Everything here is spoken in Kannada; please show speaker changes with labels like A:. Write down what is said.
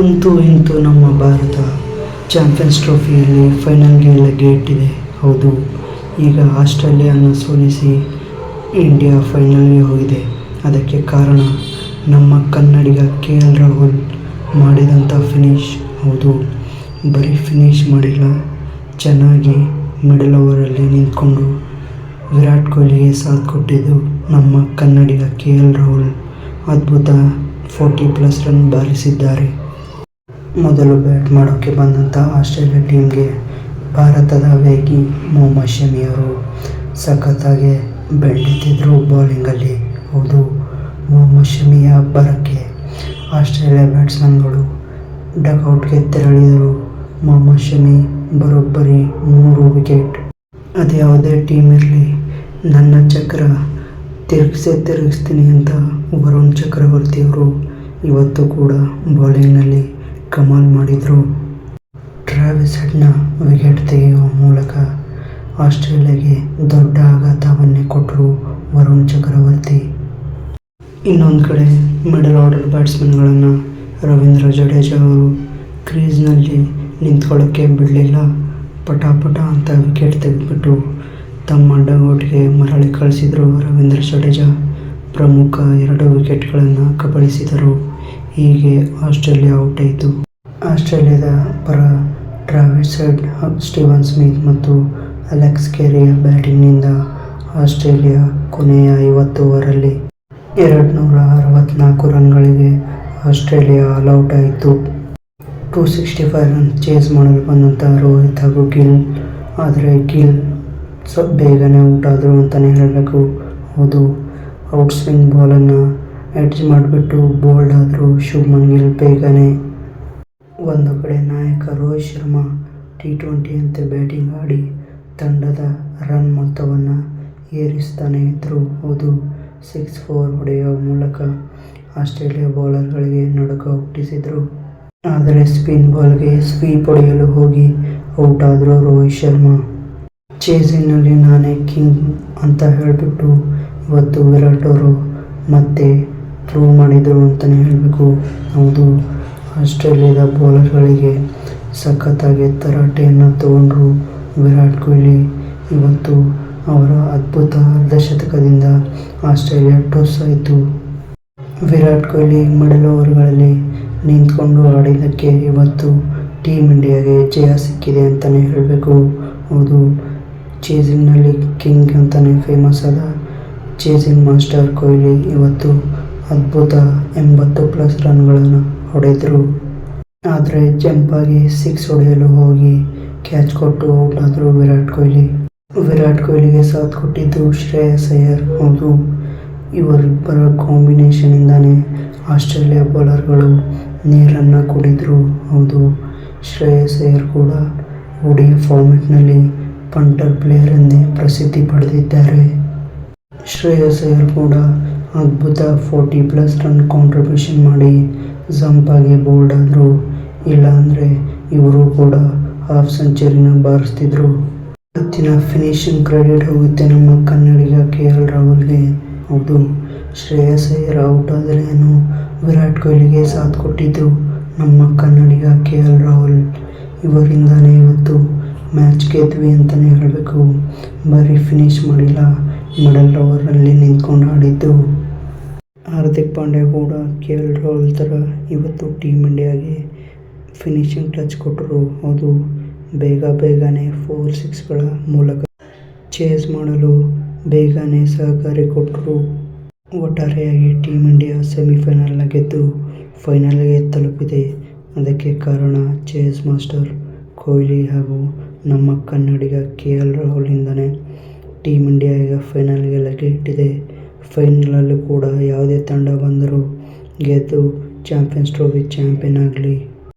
A: ಅಂತೂ ಇಂತೂ ನಮ್ಮ ಭಾರತ ಚಾಂಪಿಯನ್ಸ್ ಟ್ರೋಫಿಯಲ್ಲಿ ಫೈನಲ್ಗೆ ಲಗ್ಗೆ ಇಟ್ಟಿದೆ ಹೌದು. ಈಗ ಆಸ್ಟ್ರೇಲಿಯಾನ ಸೋಲಿಸಿ ಇಂಡಿಯಾ ಫೈನಲ್ಗೆ ಹೋಗಿದೆ. ಅದಕ್ಕೆ ಕಾರಣ ನಮ್ಮ ಕನ್ನಡಿಗ ಕೆ ಎಲ್ ರಾಹುಲ್ ಮಾಡಿದಂಥ ಫಿನಿಶ್ ಹೌದು. ಬರೀ ಫಿನಿಶ್ ಮಾಡಿಲ್ಲ. ಚೆನ್ನಾಗಿ ಮಿಡಲ್ ಓವರಲ್ಲಿ ನಿಂತ್ಕೊಂಡು ವಿರಾಟ್ ಕೊಹ್ಲಿಗೆ ಸಾಥ್ ಕೊಟ್ಟಿದ್ದು ನಮ್ಮ ಕನ್ನಡಿಗ ಕೆ ಎಲ್ ರಾಹುಲ್. ಅದ್ಭುತ ಫೋರ್ಟಿ ಪ್ಲಸ್ ರನ್ ಬಾರಿಸಿದ್ದಾರೆ. ಮೊದಲು ಬ್ಯಾಟ್ ಮಾಡೋಕ್ಕೆ ಬಂದಂಥ ಆಸ್ಟ್ರೇಲಿಯಾ ಟೀಮ್ಗೆ ಭಾರತದ ವೇಗಿ ಮೊಹಮ್ಮದ್ ಶಮಿಯವರು ಸಖತ್ತಾಗೆ ಬೆಳೆದಿದ್ದರು ಬೌಲಿಂಗಲ್ಲಿ. ಹೌದು, ಮೊಹಮ್ಮದ್ ಶಮಿಯ ಬರಕ್ಕೆ ಆಸ್ಟ್ರೇಲಿಯಾ ಬ್ಯಾಟ್ಸ್ಮನ್ಗಳು ಡಕ್ಔಟ್ಗೆ ತೆರಳಿದರು. ಮೊಹಮ್ಮದ್ ಶಮಿ ಬರೋಬ್ಬರಿ ಮೂರು ವಿಕೆಟ್. ಅದು ಯಾವುದೇ ಟೀಮ್ ಇರಲಿ, ನನ್ನ ಚಕ್ರ ತಿರುಗಿಸೇ ತಿರುಗಿಸ್ತೀನಿ ಅಂತ ವರುಣ್ ಚಕ್ರವರ್ತಿಯವರು ಇವತ್ತು ಕೂಡ ಬೌಲಿಂಗ್ನಲ್ಲಿ ಕಮಾಲ್ ಮಾಡಿದರು. ಟ್ರಾವಿಸ್ ಹೆಡ್ನ ವಿಕೆಟ್ ತೆಗೆಯುವ ಮೂಲಕ ಆಸ್ಟ್ರೇಲಿಯಾಗೆ ದೊಡ್ಡ ಆಘಾತವನ್ನೇ ಕೊಟ್ಟರು ವರುಣ್ ಚಕ್ರವರ್ತಿ. ಇನ್ನೊಂದು ಕಡೆ ಮಿಡಲ್ ಆರ್ಡರ್ ಬ್ಯಾಟ್ಸ್ಮನ್ಗಳನ್ನು ರವೀಂದ್ರ ಜಡೇಜಾ ಅವರು ಕ್ರೀಸ್ನಲ್ಲಿ ನಿಂತ್ಕೊಳ್ಳೋಕ್ಕೆ ಬಿಡಲಿಲ್ಲ. ಪಟಾಪಟ ಅಂತ ವಿಕೆಟ್ ತೆಗೆದುಬಿಟ್ಟು ತಮ್ಮ ಡಗೌಟ್ಗೆ ಮರಳಿ ಕಳಿಸಿದರು ರವೀಂದ್ರ ಜಡೇಜಾ. ಪ್ರಮುಖ ಎರಡು ವಿಕೆಟ್ಗಳನ್ನು ಕಬಳಿಸಿದರು. ಹೀಗೆ ಆಸ್ಟ್ರೇಲಿಯಾ ಔಟ್ ಆಯಿತು. ಆಸ್ಟ್ರೇಲಿಯಾದ ಪರ ಟ್ರಾವಿಸ್ ಹೆಡ್, ಸ್ಟೀವನ್ ಸ್ಮಿತ್ ಮತ್ತು ಅಲೆಕ್ಸ್ ಕೆರಿಯ ಬ್ಯಾಟಿಂಗ್ನಿಂದ ಆಸ್ಟ್ರೇಲಿಯಾ ಕೊನೆಯ ಐವತ್ತು ಓವರಲ್ಲಿ ಎರಡು ನೂರ ಅರವತ್ತ್ನಾಲ್ಕು ರನ್ಗಳಿಗೆ ಆಸ್ಟ್ರೇಲಿಯಾ ಆಲ್ಔಟ್ ಆಯಿತು. Two sixty five run chase ಮಾಡಲು ಬಂದಂಥ ರೋಹಿತ್ ಹಾಗೂ ಗಿಲ್. ಆದರೆ ಗಿಲ್ ಸ್ವಲ್ಪ ಬೇಗನೆ ಔಟ್ ಆದರು ಅಂತಲೇ ಹೇಳಬೇಕು. ಹೌದು, ಔಟ್ ಸ್ವಿಂಗ್ ಬಾಲನ್ನು ಎಡ್ಜ್ ಮಾಡಿಬಿಟ್ಟು ಬೋಲ್ಡ್ ಆದರೂ ಶುಭ್ಮನ್ ಗಿಲ್ ಬೇಗನೆ ಒಂದು ಕಡೆ ನಾಯಕ ರೋಹಿತ್ ಶರ್ಮಾ ಟಿ ಟ್ವೆಂಟಿಯಂತೆ ಬ್ಯಾಟಿಂಗ್ ಆಡಿ ತಂಡದ ರನ್ ಮೊತ್ತವನ್ನು ಏರಿಸ್ತಾನೆ ಇದ್ದರು ಹೌದು ಸಿಕ್ಸ್ ಫೋರ್ ಹೊಡೆಯುವ ಮೂಲಕ ಆಸ್ಟ್ರೇಲಿಯಾ ಬೌಲರ್ಗಳಿಗೆ ನಡುಕ ಹುಟ್ಟಿಸಿದರು. ಆದರೆ ಸ್ಪಿನ್ ಬಾಲ್ಗೆ ಸ್ವೀಪ್ ಹೊಡೆಯಲು ಹೋಗಿ ಔಟ್ ಆದರು ರೋಹಿತ್ ಶರ್ಮಾ. ಚೇಸಿನಲ್ಲಿ ನಾನೇ ಕಿಂಗ್ ಅಂತ ಹೇಳಿಬಿಟ್ಟು ಇವತ್ತು ವಿರಾಟ್ ಅವರು ಮತ್ತೆ ಪ್ರೂವ್ ಮಾಡಿದರು ಅಂತಲೇ ಹೇಳಬೇಕು. ಹೌದು. ಆಸ್ಟ್ರೇಲಿಯಾದ ಬೌಲರ್ಗಳಿಗೆ ಸಖತ್ತಾಗಿ ತರಾಟೆಯನ್ನು ತಗೊಂಡ್ರು ವಿರಾಟ್ ಕೊಹ್ಲಿ. ಇವತ್ತು ಅವರ ಅದ್ಭುತ ಅರ್ಧಶತಕದಿಂದ ಆಸ್ಟ್ರೇಲಿಯಾ ಟೋಸ್ ಆಯಿತು. ವಿರಾಟ್ ಕೊಹ್ಲಿ ಮಿಡಲ್ ಓವರ್ಗಳಲ್ಲಿ ನಿಂತ್ಕೊಂಡು ಆಡಿದ್ದಕ್ಕೆ ಇವತ್ತು ಟೀಮ್ ಇಂಡಿಯಾಗೆ ಜಯ ಸಿಕ್ಕಿದೆ ಅಂತಲೇ ಹೇಳಬೇಕು. ಹೌದು ಚೇಸಿಂಗ್ನಲ್ಲಿ ಕಿಂಗ್ ಅಂತಲೇ ಫೇಮಸ್ ಆದ ಚೇಸಿಂಗ್ ಮಾಸ್ಟರ್ ಕೊಹ್ಲಿ ಇವತ್ತು ಅದ್ಭುತ ಎಂಬತ್ತು ಪ್ಲಸ್ ರನ್ಗಳನ್ನು ಹೊಡೆದರು. ಆದರೆ ಜಂಪಾಗಿ ಸಿಕ್ಸ್ ಹೊಡೆಯಲು ಹೋಗಿ ಕ್ಯಾಚ್ ಕೊಟ್ಟು ಔಟ್ ಆದರು ವಿರಾಟ್ ಕೊಹ್ಲಿ. ವಿರಾಟ್ ಕೊಹ್ಲಿಗೆ ಸಾಥ್ ಕೊಟ್ಟಿದ್ದು ಶ್ರೇಯಸ್ ಅಯ್ಯರ್. ಹೌದು, ಇವರಿಬ್ಬರ ಕಾಂಬಿನೇಷನಿಂದಾನೇ ಆಸ್ಟ್ರೇಲಿಯಾ ಬೌಲರ್ಗಳು ನೀರನ್ನು ಕುಡಿದರು. ಹೌದು, ಶ್ರೇಯಸ್ ಅಯ್ಯರ್ ಕೂಡ ಓಡಿ ಫಾರ್ಮೆಟ್ನಲ್ಲಿ ಪಂಟರ್ ಪ್ಲೇಯರ್ ಎಂದೇ ಪ್ರಸಿದ್ಧಿ ಪಡೆದಿದ್ದಾರೆ. ಶ್ರೇಯಸ್ ಅಯ್ಯರ್ ಕೂಡ ಅದ್ಭುತ ಫೋರ್ಟಿ ಪ್ಲಸ್ ರನ್ ಕಾಂಟ್ರಿಬ್ಯೂಷನ್ ಮಾಡಿ ಜಂಪಾಗಿ ಬೋಲ್ಡ್ ಆದರು ಇಲ್ಲಾಂದರೆ ಇವರು ಕೂಡ ಹಾಫ್ ಸೆಂಚುರಿನ ಬಾರಿಸ್ತಿದ್ರು. ಇವತ್ತಿನ ಫಿನಿಶಿಂಗ್ ಕ್ರೆಡಿಟ್ ಹೋಗುತ್ತೆ ನಮ್ಮ ಕನ್ನಡಿಗ ಕೆ ಎಲ್ ರಾಹುಲ್ಗೆ. ಹೌದು, ಶ್ರೇಯಸ್ ಅಯ್ಯರ್ ಔಟ್ ಏನು ವಿರಾಟ್ ಕೊಹ್ಲಿಗೆ ಸಾಥ್ ಕೊಟ್ಟಿದ್ದು ನಮ್ಮ ಕನ್ನಡಿಗ ಕೆ ಎಲ್ ರಾಹುಲ್. ಇವರಿಂದಾನೇ ಇವತ್ತು ಮ್ಯಾಚ್ ಗೆದ್ವಿ ಅಂತಲೇ ಹೇಳಬೇಕು. ಬರೀ ಫಿನಿಶ್ ಮಾಡಿಲ್ಲ ಮಿಡಲ್ ಓವರಲ್ಲಿ ನಿಂತ್ಕೊಂಡು ಆಡಿದ್ದು. ಹಾರ್ದಿಕ್ ಪಾಂಡ್ಯ ಕೂಡ ಕೆ ಎಲ್ ರಾಹುಲ್ ಥರ ಇವತ್ತು ಟೀಮ್ ಇಂಡಿಯಾಗೆ ಫಿನಿಶಿಂಗ್ ಟಚ್ ಕೊಟ್ಟರು. ಅದು ಬೇಗ ಬೇಗನೆ ಫೋರ್ ಸಿಕ್ಸ್ಗಳ ಮೂಲಕ ಚೇಸ್ ಮಾಡಲು ಬೇಗನೆ ಸಹಕಾರಿ ಕೊಟ್ಟರು. ಒಟ್ಟಾರೆಯಾಗಿ ಟೀಮ್ ಇಂಡಿಯಾ ಸೆಮಿಫೈನಲ್ನ ಗೆದ್ದು ಫೈನಲ್ಗೆ ತಲುಪಿದೆ. ಅದಕ್ಕೆ ಕಾರಣ ಚೇಸ್ ಮಾಸ್ಟರ್ ಕೊಹ್ಲಿ ಹಾಗೂ ನಮ್ಮ ಕನ್ನಡಿಗ ಕೆ ಎಲ್ ರಾಹುಲಿಂದನೇ ಟೀಮ್ ಇಂಡಿಯಾ ಈಗ ಫೈನಲ್ಗೆ ಲಗ್ಗೆ ಇಟ್ಟಿದೆ. ಫೈನಲಲ್ಲೂ ಕೂಡ ಯಾವುದೇ ತಂಡ ಬಂದರೂ ಗೆದ್ದು ಚಾಂಪಿಯನ್ಸ್ ಟ್ರೋಫಿ ಚಾಂಪಿಯನ್ ಆಗಲಿ.